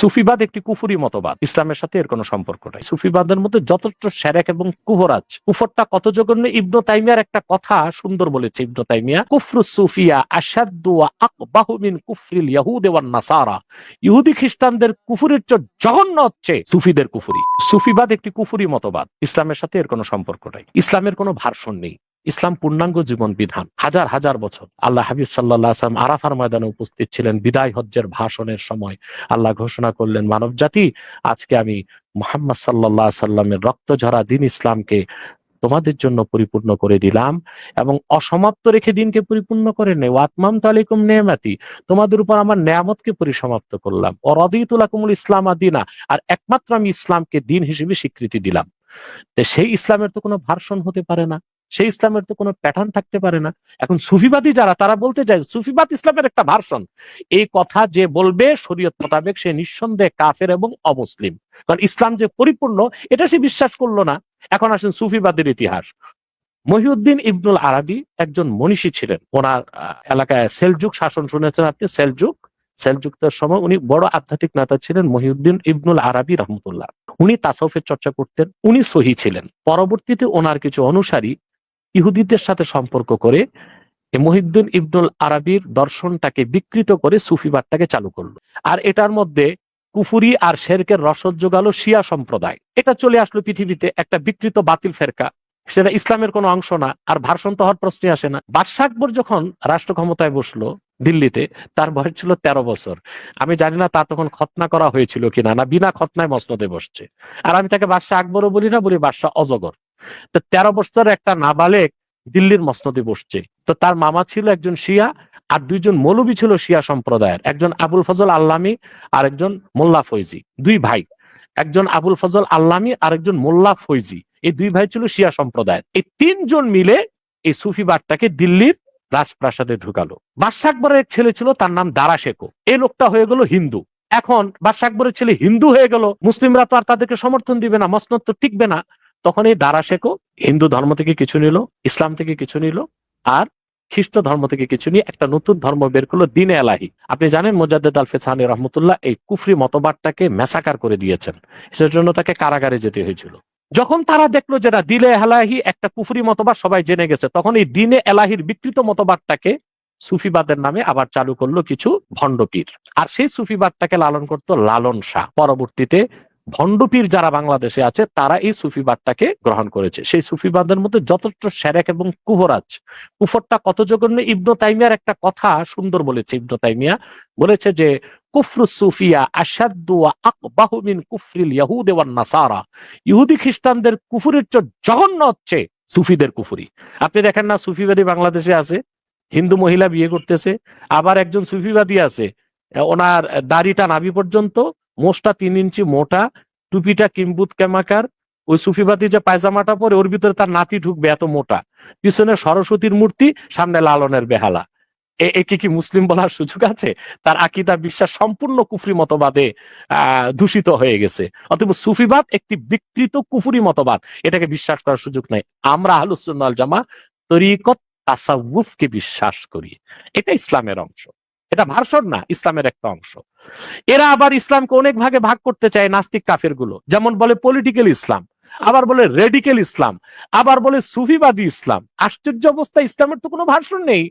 সুফিবাদ একটি কুফুরি মতবাদ। ইসলামের সাথে এর কোনো সম্পর্ক নাই। সুফিবাদের মধ্যে যথেষ্ট সেরেক এবং কুফরাজ কুফরটা কত জঘন্য? ইবনু তাইমিয়ার একটা কথা সুন্দর বলেছে ইবনু তাইমিয়া, কুফরু সুফিয়া আসাদু আকবাহু মিন কুফরিল ইয়াহুদ ওয়ান নাসারা। ইহুদি খ্রিস্টানদের কুফুরির চেয়ে জঘন্য হচ্ছে সুফিদের কুফুরি। সুফিবাদ একটি কুফুরি মতবাদ। ইসলামের সাথে এর কোনো সম্পর্ক নাই। ইসলামের কোনো ভার্সন নেই। ইসলাম পূর্ণাঙ্গ জীবন বিধান। হাজার হাজার বছর আল্লাহ হাবিব সাল্লাহ আসলাম আরাফার ময়দানে উপস্থিত ছিলেন বিদায় হজ্জের ভাষণের সময়। আল্লাহ ঘোষণা করলেন, মানব জাতি, আজকে আমি মোহাম্মদ সাল্লাহ সাল্লামের রক্ত ঝরা দিন ইসলামকে তোমাদের জন্য পরিপূর্ণ করে দিলাম এবং অসমাপ্ত রেখে দিনকে পরিপূর্ণ করে নেই। ওয়াতমাম তালিকুম নেয়ামাতি, তোমাদের উপর আমার নেয়ামতকে পরিসমাপ্ত করলাম। অরদিতুলাকুমুল ইসলাম আদিনা আর একমাত্র আমি ইসলামকে দিন হিসেবে স্বীকৃতি দিলাম। সেই ইসলামের তো কোনো ভার্সন হতে পারে না। সেই ইসলামের তো কোনো প্যাটার্ন থাকতে পারে না। এখন সুফিবাদী যারা, তারা বলতে চায় সুফিবাদ ইসলামের একটা ভার্সন। এই কথা যে বলবে শরীয়ত মোতাবেক সে নিঃসন্দেহে কাফের এবং অমুসলিম। কারণ ইসলাম যে পরিপূর্ণ, এটা সে বিশ্বাস করল না। এখন আসেন সুফিবাদের ইতিহাস। মহিউদ্দিন ইবনুল আরবি একজন মনীষী ছিলেন। ওনার এলাকায় সেলজুক শাসন শুনেছেন আপনি? সেলজুক? সেলজুকদের সময় উনি বড় আধ্যাত্মিক নেতা ছিলেন মহিউদ্দিন ইবনুল আরবি রহমতুল্লাহ। উনি তাসাউফের চর্চা করতেন। উনি সহি ছিলেন। পরবর্তীতে ওনার কিছু অনুসারী ইহুদিদের সাথে সম্পর্ক করে এই মহিউদ্দিন ইবনুল আরবির দর্শনটাকে বিকৃত করে সুফিবাদটাকে চালু করল। আর এটার মধ্যে কুফুরি আর শেরকের রসদ যোগালো শিয়া সম্প্রদায়। এটা চলে আসলো পৃথিবীতে একটা বিকৃত বাতিল ফেরকা। সেটা ইসলামের কোনো অংশ না, আর ভার্সন তো হওয়ার প্রশ্নে আসে না। বাদশাহ আকবর যখন রাষ্ট্র ক্ষমতায় বসল দিল্লিতে, তার বয়স ছিল তেরো বছর। আমি জানি না তার তখন খতনা করা হয়েছিল কিনা না, বিনা খতনায় মসনদে বসছে। আর আমি তাকে বাদশাহ আকবরও বলি না, বলি বাদশাহ অজগর। তো তেরো বছরের একটা নাবালেক দিল্লির মসনদে বসছে। তো তার মামা ছিল একজন শিয়া আর দুইজন মৌলবী ছিল শিয়া সম্প্রদায়ের। একজন আবুল ফজল আল্লামী আর একজন মোল্লা ফৈজি, দুই ভাই। একজন আবুল ফজল আল্লামী আর একজন মোল্লা ফৈজি, এই দুই ভাই ছিল শিয়া সম্প্রদায়ের। এই তিনজন মিলে এই সুফিবাদটাকে দিল্লির রাজপ্রাসাদে ঢুকালো। বাদশাহ আকবরের এক ছেলে ছিল, তার নাম দারা শেখো। এই লোকটা হয়ে গেল হিন্দু। এখন বাদশাহ আকবরের ছেলে হিন্দু হয়ে গেল, মুসলিমরা তো আর তাদেরকে সমর্থন দিবে না, মসনদ তো টিকবে না। তখন এই দারা শেখো, হিন্দু ধর্ম থেকে কিছু নিল, ইসলাম থেকে কিছু নিল, আর খ্রিস্ট ধর্ম থেকে কিছু নিয়ে একটা নতুন ধর্ম বের করল, দিনে এলাহি। আপনি জানেন মোজাদ্দেদ আল ফেথানি রহমতুল্লাহ এই কুফরি মতবাদটাকে মেসাকার করে দিয়েছেন। সেটার জন্য তাকে কারাগারে যেতে হয়েছিল। যখন তারা দেখল যেটা দিলে এলাহি, একটা কুফরি মতবাদ সবাই জেনে গেছে, তখন এই দিনে এলাহির বিকৃত মতবাদটাকে সুফিবাদের নামে আবার চালু করল কিছু ভণ্ডপীর। আর সেই সুফিবাদটাকে লালন করতো লালন শাহ। পরবর্তীতে ভণ্ডপীর যারা বাংলাদেশে আছে, তারা এই সুফিবাদটাকে গ্রহণ করেছে। সেই সুফিবাদের মধ্যে যথেষ্ট সেরেক এবং কুফরাজ কুফরটা কত জঘন্য? ইবনু তাইমিয়ার একটা কথা সুন্দর বলেছে। ইবনু তাইমিয়া বলেছে যে, কুফরু সুফিয়া আসাদু ওয়া আকবাহু মিন কুফরিল ইয়াহুদ ওয়ান নাসারা। ইহুদি খ্রিস্টানদের কুফুরের চেয়ে জঘন্য হচ্ছে সুফিদের কুফুরি। আপনি দেখেন না সুফিবাদী বাংলাদেশে আছে, হিন্দু মহিলা বিয়ে করতেছে, আবার একজন সুফিবাদী আছে, ওনার দাড়িটা নাভি পর্যন্ত মোষটা তিন ইঞ্চি মোটা, টুপিটা কিম্বুত কেমাকার ওই সুফিবাদী যে পায়জামাটা পরে ওর ভিতরে তার নাতি ঢুকবে এত মোটা। পিছনে সরস্বতীর মূর্তি, সামনে লালনের বেহালা। একে কি মুসলিম বলার সুযোগ আছে? তার আকিদা, বিশ্বাস সম্পূর্ণ কুফরি মতবাদে দূষিত হয়ে গেছে। অতএব সুফিবাদ একটি বিকৃত কুফুরি মতবাদ। এটাকে বিশ্বাস করার সুযোগ নাই। আমরা আহলুসুন্নাল জামা তরিকত তাসাউফকে বিশ্বাস করি। এটা ইসলামের অংশ। এটা ভার্সন না, ইসলামের একটা অংশ। এরা আবার ইসলামকে অনেক ভাগে ভাগ করতে চায় নাস্তিক কাফেরগুলো যেমন বলে পলিটিক্যাল ইসলাম, আবার বলে রেডিক্যাল ইসলাম, আবার বলে সুফিবাদী ইসলাম। আশ্চর্য অবস্থা, ইসলামের তো কোনো ভার্সন নেই।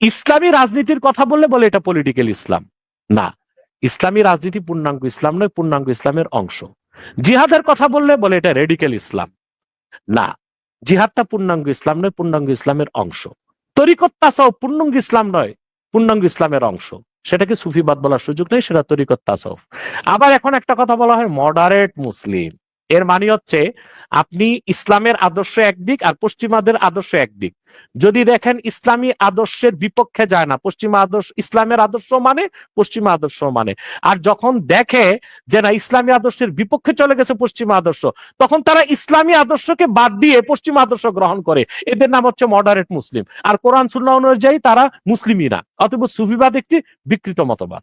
ইসলামী রাজনীতির কথা বললে বলে এটা পলিটিক্যাল ইসলাম। না, ইসলামী রাজনীতি পূর্ণাঙ্গ ইসলাম নয়, পূর্ণাঙ্গ ইসলামের অংশ। জিহাদের কথা বললে বলে এটা রেডিক্যাল ইসলাম। না, জিহাদটা পূর্ণাঙ্গ ইসলাম নয়, পূর্ণাঙ্গ ইসলামের অংশ। তরিকত তাসাও পূর্ণাঙ্গ ইসলাম নয়। পূর্ণাঙ্গ ইসলামের অংশ। সেটাকে সুফিবাদ বলার সুযোগ নেই, সেটা তরিকত তাসফ আবার এখন একটা কথা বলা হয় মডারেট মুসলিম এর মানে হচ্ছে আপনি ইসলামের আদর্শ একদিক আর পশ্চিমাদের আদর্শ একদিক যদি দেখেন ইসলামী আদর্শের বিপক্ষে যায় না, পশ্চিমা আদর্শ, ইসলামের আদর্শ মানে পশ্চিমা আদর্শ মানে। আর যখন দেখে যে না, ইসলামী আদর্শের বিপক্ষে চলে গেছে পশ্চিমা আদর্শ, তখন তারা ইসলামী আদর্শকে বাদ দিয়ে পশ্চিমা আদর্শ গ্রহণ করে। এদের নাম হচ্ছে মডারেট মুসলিম। আর কোরআন, সুন্নাহ অনুযায়ী তারা মুসলিমই না, অতএব সুফিবাদ একটি বিকৃত মতবাদ।